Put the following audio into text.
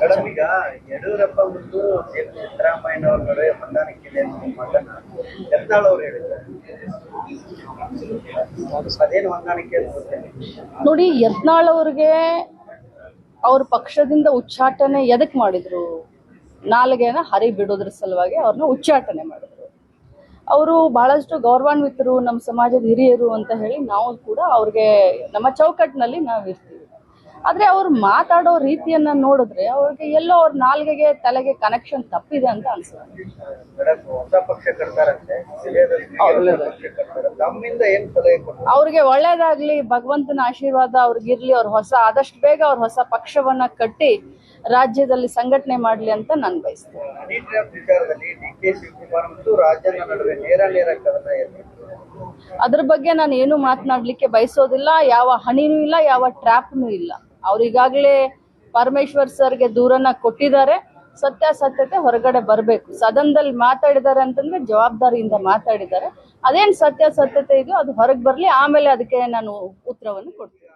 Madam, ಈಗ ಯಡಿಯೂರಪ್ಪ ಮತ್ತು ಸಿದ್ದರಾಮಯ್ಯನವ್ರ ನಡುವೆ ಹೊಂದಾಣಿಕೆ ಮಗನ ಅವರು ಹೇಳಿದ್ದಾರೆ ಅದೇನು ಹೊಂದಾಣಿಕೆ ನೋಡಿ, ಯತ್ನಾಳ್ ಅವ್ರಿಗೆ ಅವ್ರ ಪಕ್ಷದಿಂದ ಉಚ್ಚಾಟನೆ ಎದಕ್ ಮಾಡಿದ್ರು? ನಾಲ್ಗೆನ ಹರಿ ಬಿಡೋದ್ರ ಸಲುವಾಗಿ ಅವ್ರನ್ನ ಉಚ್ಚಾಟನೆ ಮಾಡಿದ್ರು. ಅವರು ಬಹಳಷ್ಟು ಗೌರವಾನ್ವಿತರು, ನಮ್ಮ ಸಮಾಜದ ಹಿರಿಯರು ಅಂತ ಹೇಳಿ ನಾವು ಕೂಡ ಅವ್ರಿಗೆ ನಮ್ಮ ಚೌಕಟ್ಟಿನಲ್ಲಿ ನಾವು ಇರ್ತೀವಿ. ಆದ್ರೆ ಅವ್ರು ಮಾತಾಡೋ ರೀತಿಯನ್ನ ನೋಡಿದ್ರೆ ಅವ್ರಿಗೆ ಎಲ್ಲೋ ಅವ್ರ ನಾಲ್ಗೆಗೆ ತಲೆಗೆ ಕನೆಕ್ಷನ್ ತಪ್ಪಿದೆ ಅಂತ ಅನ್ಸುತ್ತೆ. ಅವ್ರಿಗೆ ಒಳ್ಳೇದಾಗ್ಲಿ ಭಗವಂತನ ಆಶೀರ್ವಾದ ಅವ್ರಿಗಿರ್ಲಿ ಅವ್ರ ಹೊಸ ಆದಷ್ಟು ಬೇಗ ಅವ್ರ ಹೊಸ ಪಕ್ಷವನ್ನ ಕಟ್ಟಿ ರಾಜ್ಯದಲ್ಲಿ ಸಂಘಟನೆ ಮಾಡ್ಲಿ ಅಂತ ನಾನು ಬಯಸ್ತೇನೆ. ಅದ್ರ ಬಗ್ಗೆ ನಾನು ಏನು ಮಾತನಾಡ್ಲಿಕ್ಕೆ ಬಯಸೋದಿಲ್ಲ. ಯಾವ ಹಣಿನೂ ಇಲ್ಲ ಯಾವ ಟ್ರ್ಯಾಪ್ನೂ ಇಲ್ಲ. ಅವ್ರು ಈಗಾಗಲೇ ಪರಮೇಶ್ವರ್ ಸರ್ಗೆ ದೂರನ್ನ ಕೊಟ್ಟಿದ್ದಾರೆ. ಸತ್ಯಾಸತ್ಯತೆ ಹೊರಗಡೆ ಬರಬೇಕು. ಸದನದಲ್ಲಿ ಮಾತಾಡಿದ್ದಾರೆ ಅಂತಂದ್ರೆ ಜವಾಬ್ದಾರಿಯಿಂದ ಮಾತಾಡಿದ್ದಾರೆ. ಅದೇನ್ ಸತ್ಯಾಸತ್ಯತೆ ಇದೆಯೋ ಅದು ಹೊರಗೆ ಬರಲಿ, ಆಮೇಲೆ ಅದಕ್ಕೆ ನಾನು ಉತ್ತರವನ್ನು ಕೊಡ್ತೀನಿ.